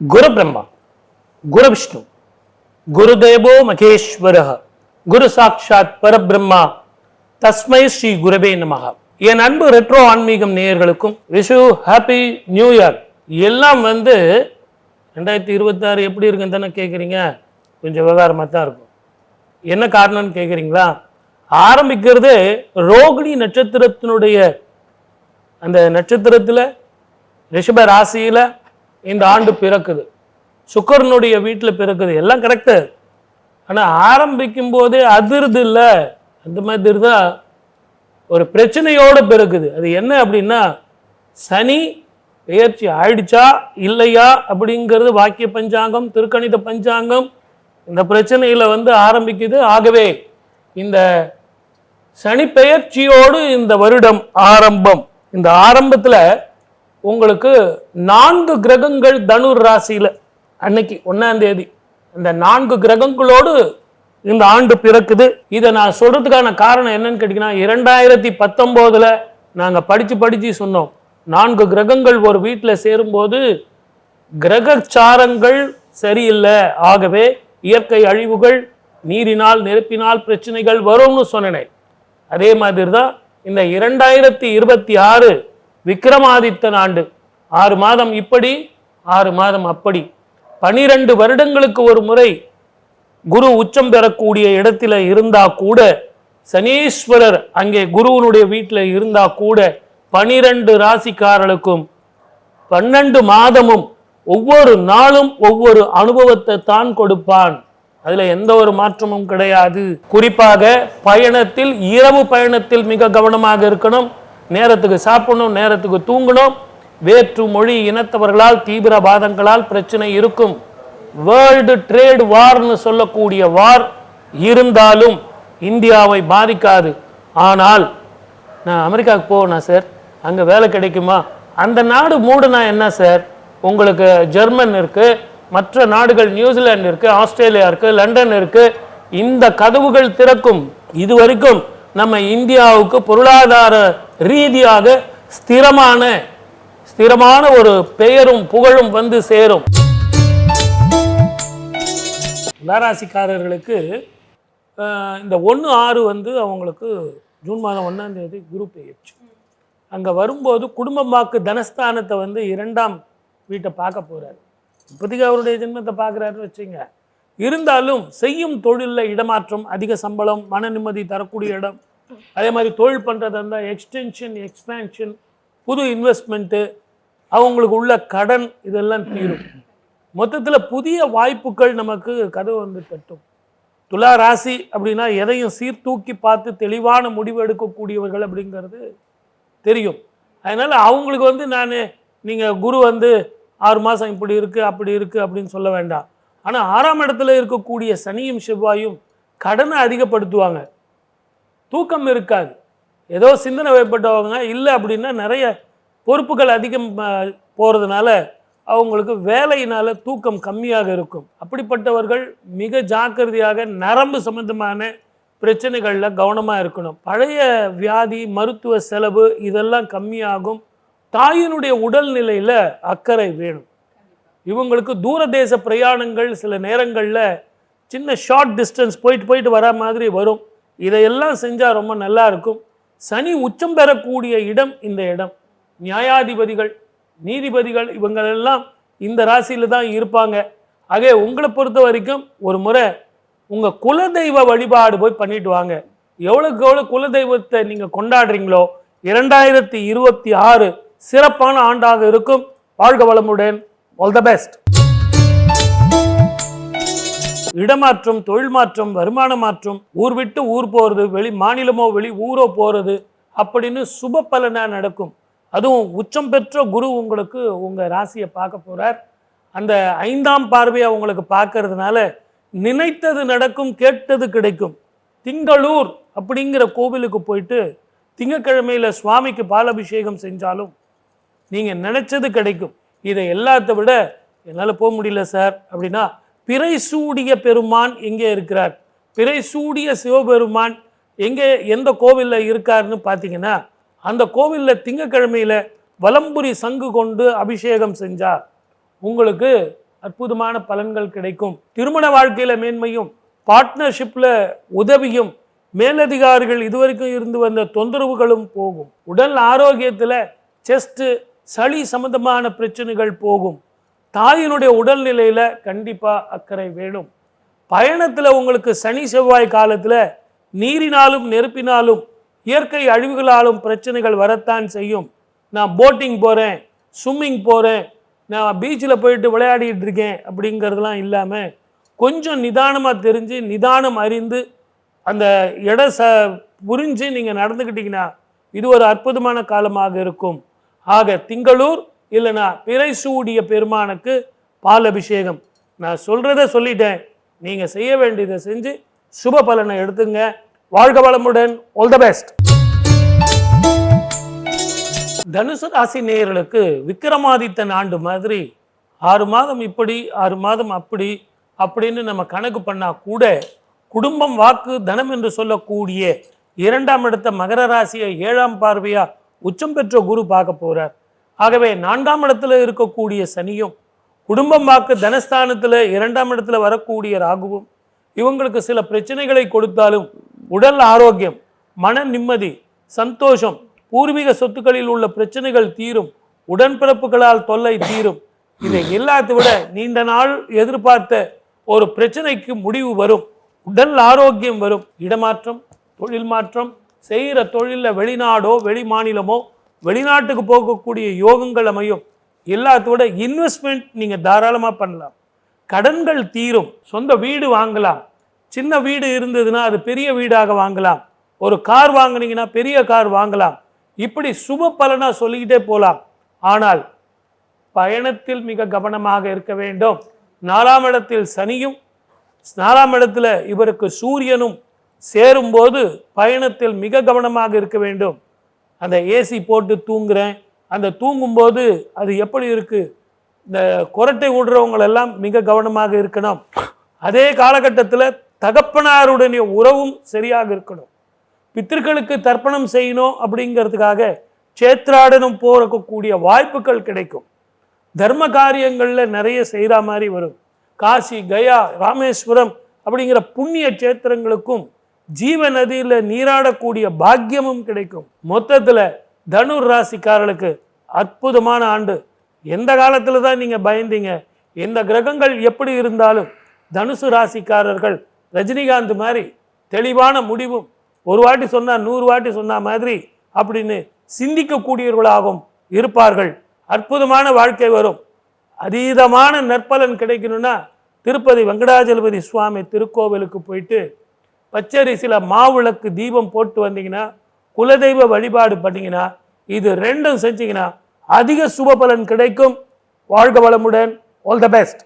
குரு பிரம்மா குரு விஷ்ணு குருதேவோ மகேஸ்வர குரு சாட்சாத் பரபிரம்மா தஸ்மை ஸ்ரீ குருவே நமக என் அன்பு ரெட்ரோ ஆன்மீகம் நேயர்களுக்கும் விஷு ஹாப்பி நியூ இயர். எல்லாம் வந்து ரெண்டாயிரத்தி இருபத்தாறு எப்படி இருக்குன்னு தானே கேட்குறீங்க கொஞ்சம் விவகாரமாக தான் இருக்கும். என்ன காரணம்னு கேட்குறீங்களா ஆரம்பிக்கிறது ரோகிணி நட்சத்திரத்தினுடைய அந்த நட்சத்திரத்தில் ரிஷப ராசியில் இந்த ஆண்டு பிறக்குது. சுக்கரனுடைய வீட்டில் பிறக்குது. எல்லாம் கரெக்டு ஆனால் ஆரம்பிக்கும் போதே அதிர்து இல்லை. அந்த மாதிரி தான் ஒரு பிரச்சனையோடு பிறக்குது. அது என்ன அப்படின்னா சனி பெயர்ச்சி ஆயிடுச்சா இல்லையா அப்படிங்கிறது வாக்கிய பஞ்சாங்கம் திருக்கணித பஞ்சாங்கம் இந்த பிரச்சனையில் வந்து ஆரம்பிக்குது. ஆகவே இந்த சனி பெயர்ச்சியோடு இந்த வருடம் ஆரம்பம். இந்த ஆரம்பத்தில் உங்களுக்கு நான்கு கிரகங்கள் தனுர் ராசியில் அன்னைக்கு ஒன்றாம் தேதி. இந்த நான்கு கிரகங்களோடு இந்த ஆண்டு பிறக்குது. இதை நான் சொல்கிறதுக்கான காரணம் என்னன்னு கேட்டிங்கன்னா இரண்டாயிரத்தி பத்தொம்போதில் நாங்கள் படித்து படித்து சொன்னோம். நான்கு கிரகங்கள் ஒரு வீட்டில் சேரும்போது கிரகச்சாரங்கள் சரியில்லை. ஆகவே இயற்கை அழிவுகள் நீரினால் நெருப்பினால் பிரச்சனைகள் வரும்னு சொன்னேன். அதே மாதிரி தான் இந்த இரண்டாயிரத்தி இருபத்தி ஆறு விக்ரமாதித்தன் ஆண்டு. ஆறு மாதம் இப்படி ஆறு மாதம் அப்படி. பனிரெண்டு வருடங்களுக்கு ஒரு முறை குரு உச்சம் பெறக்கூடிய இடத்துல இருந்தா கூட சனீஸ்வரர் அங்கே குருவனுடைய வீட்டில் இருந்தா கூட பனிரெண்டு ராசிக்காரர்களுக்கும் பன்னெண்டு மாதமும் ஒவ்வொரு நாளும் ஒவ்வொரு அனுபவத்தை தான் கொடுப்பான். அதுல எந்த ஒரு மாற்றமும் கிடையாது. குறிப்பாக பயணத்தில் இரவு பயணத்தில் மிக கவனமாக இருக்கணும். நேரத்துக்கு சாப்பிடணும் நேரத்துக்கு தூங்கணும். வேற்று மொழி இனத்தவர்களால் தீவிரவாதங்களால் பிரச்சனை இருக்கும். வேர்ல்டு ட்ரேட் வார்னு சொல்லக்கூடிய வார் இருந்தாலும் இந்தியாவை பாதிக்காது. ஆனால் நான் அமெரிக்காவுக்கு போகணும் சார் அங்கே வேலை கிடைக்குமா? அந்த நாடு மூடுனா என்ன சார் உங்களுக்கு ஜெர்மன் இருக்குது மற்ற நாடுகள் நியூசிலாந்து இருக்குது ஆஸ்திரேலியா இருக்குது லண்டன் இருக்குது இந்த கதவுகள் திறக்கும். இது வரைக்கும் நம்ம இந்தியாவுக்கு பொருளாதார ரீதியாக ஸ்திரமான ஸ்திரமான ஒரு பெயரும் புகழும் வந்து சேரும். துளாராசிக்காரர்களுக்கு இந்த ஒன்று ஆறு வந்து அவங்களுக்கு ஜூன் மாதம் ஒன்றாம் தேதி குரு பெயர்ச்சி. அங்கே வரும்போது குடும்பம் வாக்கு தனஸ்தானத்தை வந்து இரண்டாம் வீட்டை பார்க்க போகிறாரு இப்போதைக்கு அவருடைய ஜென்மத்தை பார்க்குறாருன்னு வச்சுங்க இருந்தாலும் செய்யும் தொழிலில் இடமாற்றம் அதிக சம்பளம் மன நிம்மதி தரக்கூடிய இடம் அதே மாதிரி தொழில் பண்ணுறதா இருந்தால் எக்ஸ்டென்ஷன் எக்ஸ்பேன்ஷன் புது இன்வெஸ்ட்மெண்ட்டு அவங்களுக்கு உள்ள கடன் இதெல்லாம் தீரும். மொத்தத்தில் புதிய வாய்ப்புகள் நமக்கு கதவு வந்து தட்டும். துலா ராசி அப்படின்னா எதையும் சீர்தூக்கி பார்த்து தெளிவான முடிவு எடுக்கக்கூடியவர்கள் அப்படிங்கிறது தெரியும். அதனால் அவங்களுக்கு வந்து நான் நீங்கள் குரு வந்து ஆறு மாதம் இப்படி இருக்குது அப்படி இருக்குது அப்படின்னு சொல்ல வேண்டாம். ஆனால் ஆறாம் இடத்துல இருக்கக்கூடிய சனியும் செவ்வாயும் கடனை அதிகப்படுத்துவாங்க. தூக்கம் இருக்காது. ஏதோ சிந்தனை வயப்பட்டவங்க இல்லை அப்படின்னா நிறைய பொறுப்புகள் அதிகம் போகிறதுனால அவங்களுக்கு வேலையினால் தூக்கம் கம்மியாக இருக்கும். அப்படிப்பட்டவர்கள் மிக ஜாக்கிரதையாக நரம்பு சம்பந்தமான பிரச்சனைகளில் கவனமாக இருக்கணும். பழைய வியாதி மருத்துவ செலவு இதெல்லாம் கம்மியாகும். தாயினுடைய உடல்நிலையில் அக்கறை வேணும். இவங்களுக்கு தூரதேச பிரயாணங்கள் சில நேரங்களில் சின்ன ஷார்ட் டிஸ்டன்ஸ் போயிட்டு போயிட்டு வர மாதிரி வரும். இதையெல்லாம் செஞ்சால் ரொம்ப நல்லா இருக்கும். சனி உச்சம் பெறக்கூடிய இடம் இந்த இடம். நியாயாதிபதிகள் நீதிபதிகள் இவங்களெல்லாம் இந்த ராசியில் தான் இருப்பாங்க. ஆகவே உங்களை பொறுத்த வரைக்கும் ஒரு முறை உங்கள் குலதெய்வ வழிபாடு போய் பண்ணிட்டு வாங்க. எவ்வளோக்கு எவ்வளோ குலதெய்வத்தை நீங்கள் கொண்டாடுறீங்களோ இரண்டாயிரத்தி இருபத்தி ஆறு சிறப்பான ஆண்டாக இருக்கும். வாழ்க வளமுடன். ஆல் த பெஸ்ட் இடமாற்றம் தொழில் மாற்றம் வருமான மாற்றம் ஊர் விட்டு ஊர் போகிறது வெளி மாநிலமோ வெளி ஊரோ போகிறது அப்படின்னு சுப பலனாக நடக்கும். அதுவும் உச்சம் பெற்ற குரு உங்களுக்கு உங்கள் ராசியை பார்க்க போகிறார் அந்த ஐந்தாம் பார்வையை உங்களுக்கு பார்க்கறதுனால நினைத்தது நடக்கும் கேட்டது கிடைக்கும். திங்களூர் அப்படிங்கிற கோவிலுக்கு போயிட்டு திங்கக்கிழமையில் சுவாமிக்கு பாலபிஷேகம் செஞ்சாலும் நீங்கள் நினச்சது கிடைக்கும். இதை எல்லாத்த விட என்னால் போக முடியல சார் அப்படின்னா பிறை சூடிய பெருமான் எங்கே இருக்கிறார்? பிறை சூடிய சிவபெருமான் எங்கே எந்த கோவிலில் இருக்காருன்னு பார்த்தீங்கன்னா அந்த கோவிலில் திங்கக்கிழமையில் வலம்புரி சங்கு கொண்டு அபிஷேகம் செஞ்சால் உங்களுக்கு அற்புதமான பலன்கள் கிடைக்கும். திருமண வாழ்க்கையில் மேன்மையும் பார்ட்னர்ஷிப்பில் உதவியும் மேலதிகாரிகள் இதுவரைக்கும் இருந்து வந்த தொந்தரவுகளும் போகும். உடல் ஆரோக்கியத்தில் செஸ்ட்டு சளி சம்பந்தமான பிரச்சனைகள் போகும். தாயினுடைய உடல்நிலையில் கண்டிப்பாக அக்கறை வேணும். பயணத்தில் உங்களுக்கு சனி செவ்வாய் காலத்தில் நீரினாலும் நெருப்பினாலும் இயற்கை அழிவுகளாலும் பிரச்சனைகள் வரத்தான் செய்யும். நான் போட்டிங் போகிறேன் ஸ்விம்மிங் போகிறேன் நான் பீச்சில் போயிட்டு விளையாடிட்டு இருக்கேன் அப்படிங்கிறதுலாம் இல்லாமல் கொஞ்சம் நிதானமாக தெரிஞ்சு நிதானம் அறிந்து அந்த இட ச புரிஞ்சு நீங்கள் நடந்துக்கிட்டீங்கன்னா இது ஒரு அற்புதமான காலமாக இருக்கும். ஆக திங்களூர் இல்லைனா பிறை சூடிய பெருமானுக்கு பால் அபிஷேகம் நான் சொல்கிறத சொல்லிட்டேன். நீங்கள் செய்ய வேண்டியதை செஞ்சு சுப பலனை எடுத்துங்க. வாழ்க வளமுடன். ஆல் த பெஸ்ட் தனுசு ராசி நேயர்களுக்கு விக்ரமாதித்தன் ஆண்டு மாதிரி ஆறு மாதம் இப்படி ஆறு மாதம் அப்படி அப்படின்னு நம்ம கணக்கு பண்ணால் கூட குடும்பம் வாக்கு தனம் என்று சொல்லக்கூடிய இரண்டாம் இடத்த மகர ராசியை ஏழாம் பார்வையாக உச்சம் பெற்ற குரு பார்க்க போகிறார் ஆகவே நான்காம் இடத்துல இருக்கக்கூடிய சனியும் குடும்பம் வாக்கு தனஸ்தானத்தில் இரண்டாம் இடத்துல வரக்கூடிய ராகுவும் இவங்களுக்கு சில பிரச்சனைகளை கொடுத்தாலும் உடல் ஆரோக்கியம் மன நிம்மதி சந்தோஷம் பூர்வீக சொத்துக்களில் உள்ள பிரச்சனைகள் தீரும் உடன்பிறப்புகளால் தொல்லை தீரும். இதை எல்லாத்தை விட நீண்ட நாள் எதிர்பார்த்த ஒரு பிரச்சனைக்கு முடிவு வரும். உடல் ஆரோக்கியம் வரும். இடமாற்றம் தொழில் மாற்றம் செய்கிற தொழிலில் வெளிநாடோ வெளி மாநிலமோ வெளிநாட்டுக்கு போகக்கூடிய யோகங்கள் அமையும். எல்லாத்தோட இன்வெஸ்ட்மெண்ட் நீங்கள் தாராளமாக பண்ணலாம். கடன்கள் தீரும். சொந்த வீடு வாங்கலாம். சின்ன வீடு இருந்ததுன்னா அது பெரிய வீடாக வாங்கலாம். ஒரு கார் வாங்குனீங்கன்னா பெரிய கார் வாங்கலாம். இப்படி சுப பலனாக சொல்லிக்கிட்டே போகலாம் ஆனால் பயணத்தில் மிக கவனமாக இருக்க வேண்டும். நாலாம் இடத்தில் சனியும் நாலாம் இடத்துல இவருக்கு சூரியனும் சேரும்போது பயணத்தில் மிக கவனமாக இருக்க வேண்டும். அந்த ஏசி போட்டு தூங்குறேன். அந்த தூங்கும்போது அது எப்படி இருக்குது இந்த குரட்டை விடுறவங்களெல்லாம் மிக கவனமாக இருக்கணும். அதே காலகட்டத்தில் தகப்பனாருடைய உறவும் சரியாக இருக்கணும். பித்திருக்களுக்கு தர்ப்பணம் செய்யணும் அப்படிங்கிறதுக்காக சேத்ராடனம் போறக்கூடிய வாய்ப்புகள் கிடைக்கும். தர்ம காரியங்களில் நிறைய செய்கிற மாதிரி வரும். காசி கயா ராமேஸ்வரம் அப்படிங்கிற புண்ணிய சேத்திரங்களுக்கும் ஜீவ நதியில் நீராடக்கூடிய பாக்கியமும் கிடைக்கும். மொத்தத்தில் தனுர் ராசிக்காரர்களுக்கு அற்புதமான ஆண்டு. எந்த காலத்தில் தான் நீங்கள் பயந்தீங்க? எந்த கிரகங்கள் எப்படி இருந்தாலும் தனுசு ராசிக்காரர்கள் ரஜினிகாந்த் மாதிரி தெளிவான முடிவும் ஒரு வாட்டி சொன்னால் நூறு வாட்டி சொன்ன மாதிரி அப்படின்னு சிந்திக்கக்கூடியவர்களாகவும் இருப்பார்கள். அற்புதமான வாழ்க்கை வரும். அதீதமான நற்பலன் கிடைக்கணும்னா திருப்பதி வெங்கடாஜலபதி சுவாமி திருக்கோவிலுக்கு போயிட்டு பச்சரிசியில் மாவிளக்கு தீபம் போட்டு வந்தீங்கன்னா குலதெய்வ வழிபாடு பண்ணிங்கன்னா இது ரெண்டும் செஞ்சீங்கன்னா அதிக சுப பலன் கிடைக்கும். வாழ்க வளமுடன். All the best